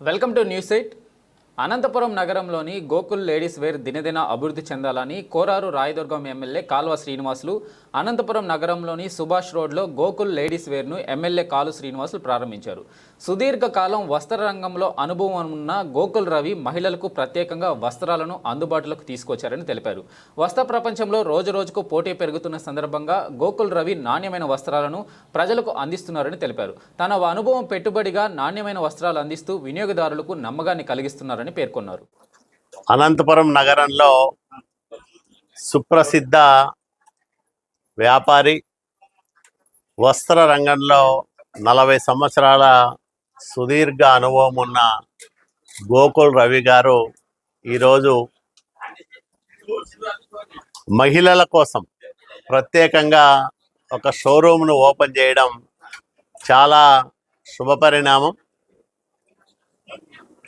Welcome to News 8. Anantapuram నగరంలోని Gokul ladies wear దినదిన అభివృద్ధి చెందాలని కోరారు రాయదుర్గం ఎమ్మెల్యే కాల్వ శ్రీనివాసులు. అనంతపురం నగరంలోని సుభాష్ రోడ్లో గోకుల్ లేడీస్ వేర్ను ఎమ్మెల్యే కాలు శ్రీనివాసులు ప్రారంభించారు. సుదీర్ఘకాలం వస్త్ర రంగంలో అనుభవం ఉన్న గోకుల్ రవి మహిళలకు ప్రత్యేకంగా వస్త్రాలను అందుబాటులోకి తీసుకొచ్చారని తెలిపారు. వస్త్ర ప్రపంచంలో రోజురోజుకు పోటీ పెరుగుతున్న సందర్భంగా గోకుల్ రవి నాణ్యమైన వస్త్రాలను ప్రజలకు అందిస్తున్నారని తెలిపారు. తన అనుభవం పెట్టుబడిగా నాణ్యమైన వస్త్రాలు అందిస్తూ వినియోగదారులకు నమ్మకాన్ని కలిగిస్తున్నారని పేర్కొన్నారు. అనంతపురం నగరంలో సుప్రసిద్ధ వ్యాపారి వస్త్ర రంగంలో నలభై సంవత్సరాల సుదీర్ఘ అనుభవం ఉన్న గోకుల్ రవి గారు ఈరోజు మహిళల కోసం ప్రత్యేకంగా ఒక షోరూమ్ను ఓపెన్ చేయడం చాలా శుభపరిణామం.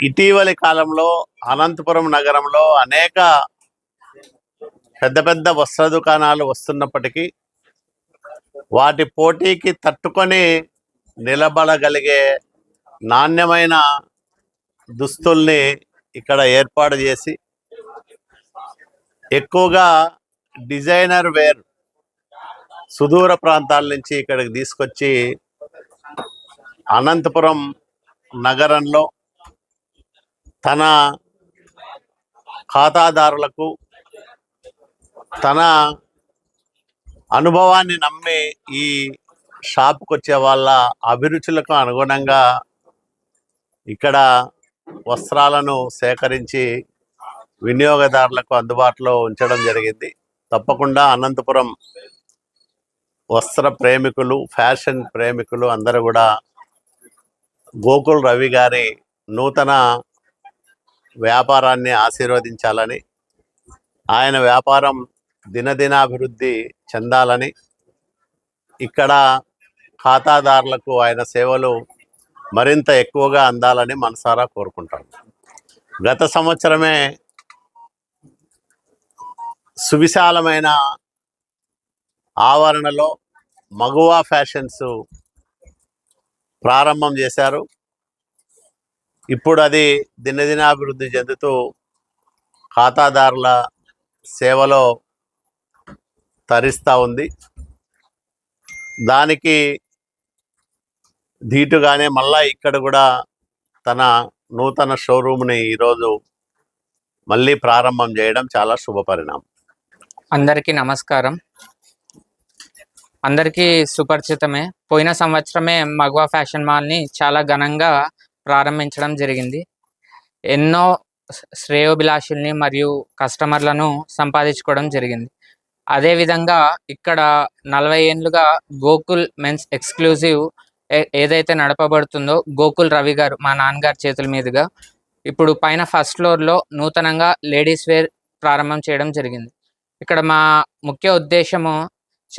ఇటీవలి కాలంలో అనంతపురం నగరంలో అనేక పెద్ద పెద్ద వస్త్ర దుకాణాలు వస్తున్నప్పటికీ వాటి పోటీకి తట్టుకొని నిలబడగలిగే నాణ్యమైన దుస్తుల్ని ఇక్కడ ఏర్పాటు చేసి ఎక్కువగా డిజైనర్ వేర్ సుదూర ప్రాంతాల నుంచి ఇక్కడికి తీసుకొచ్చి అనంతపురం నగరంలో తన ఖాతాదారులకు తన అనుభవాన్ని నమ్మి ఈ షాప్కి వచ్చే వాళ్ళ అభిరుచులకు అనుగుణంగా ఇక్కడ వస్త్రాలను సేకరించి వినియోగదారులకు అందుబాటులో ఉంచడం జరిగింది. తప్పకుండా అనంతపురం వస్త్ర ప్రేమికులు ఫ్యాషన్ ప్రేమికులు అందరూ కూడా గోకుల్ రవి గారి నూతన వ్యాపారాన్ని ఆశీర్వదించాలని ఆయన వ్యాపారం దినదినాభివృద్ధి చెందాలని ఇక్కడ ఖాతాదారులకు ఆయన సేవలు మరింత ఎక్కువగా అందాలని మనసారా కోరుకుంటాను గత సంవత్సరమే సువిశాలమైన ఆవరణలో మగువా ఫ్యాషన్స్ ప్రారంభం చేశారు. ఇప్పుడు అది దినదినాభివృద్ధి చెందుతూ ఖాతాదారుల సేవలో తరిస్తూ ఉంది. దానికి ధీటుగానే మళ్ళా ఇక్కడ కూడా తన నూతన షోరూమ్ని ఈరోజు మళ్ళీ ప్రారంభం చేయడం చాలా శుభపరిణామం అందరికీ నమస్కారం. అందరికీ సుపరిచితమే. పోయిన సంవత్సరమే మగవా ఫ్యాషన్ మాల్ని చాలా ఘనంగా ప్రారంభించడం జరిగింది. ఎన్నో శ్రేయోభిలాషుల్ని మరియు కస్టమర్లను సంపాదించుకోవడం జరిగింది. అదేవిధంగా ఇక్కడ నలభై ఏళ్ళుగా గోకుల్ మెన్స్ ఎక్స్క్లూజివ్ ఏ- ఏదైతే నడపబడుతుందో గోకుల్ రవి గారు మా నాన్నగారి చేతుల మీదుగా ఇప్పుడు పైన ఫస్ట్ ఫ్లోర్లో నూతనంగా లేడీస్ వేర్ ప్రారంభం చేయడం జరిగింది. ఇక్కడ మా ముఖ్య ఉద్దేశము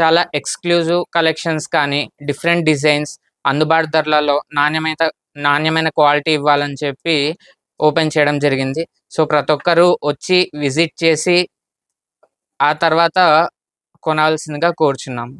చాలా ఎక్స్క్లూజివ్ కలెక్షన్స్ కానీ డిఫరెంట్ డిజైన్స్ అందుబాటు ధరలలో నాణ్యమైన నాణ్యమైన క్వాలిటీ ఇవ్వాలని చెప్పి ఓపెన్ చేయడం జరిగింది. సో ప్రతి ఒక్కరూ వచ్చి విజిట్ చేసి ఆ తర్వాత కొనాల్సిందిగా కోరుచున్నాం.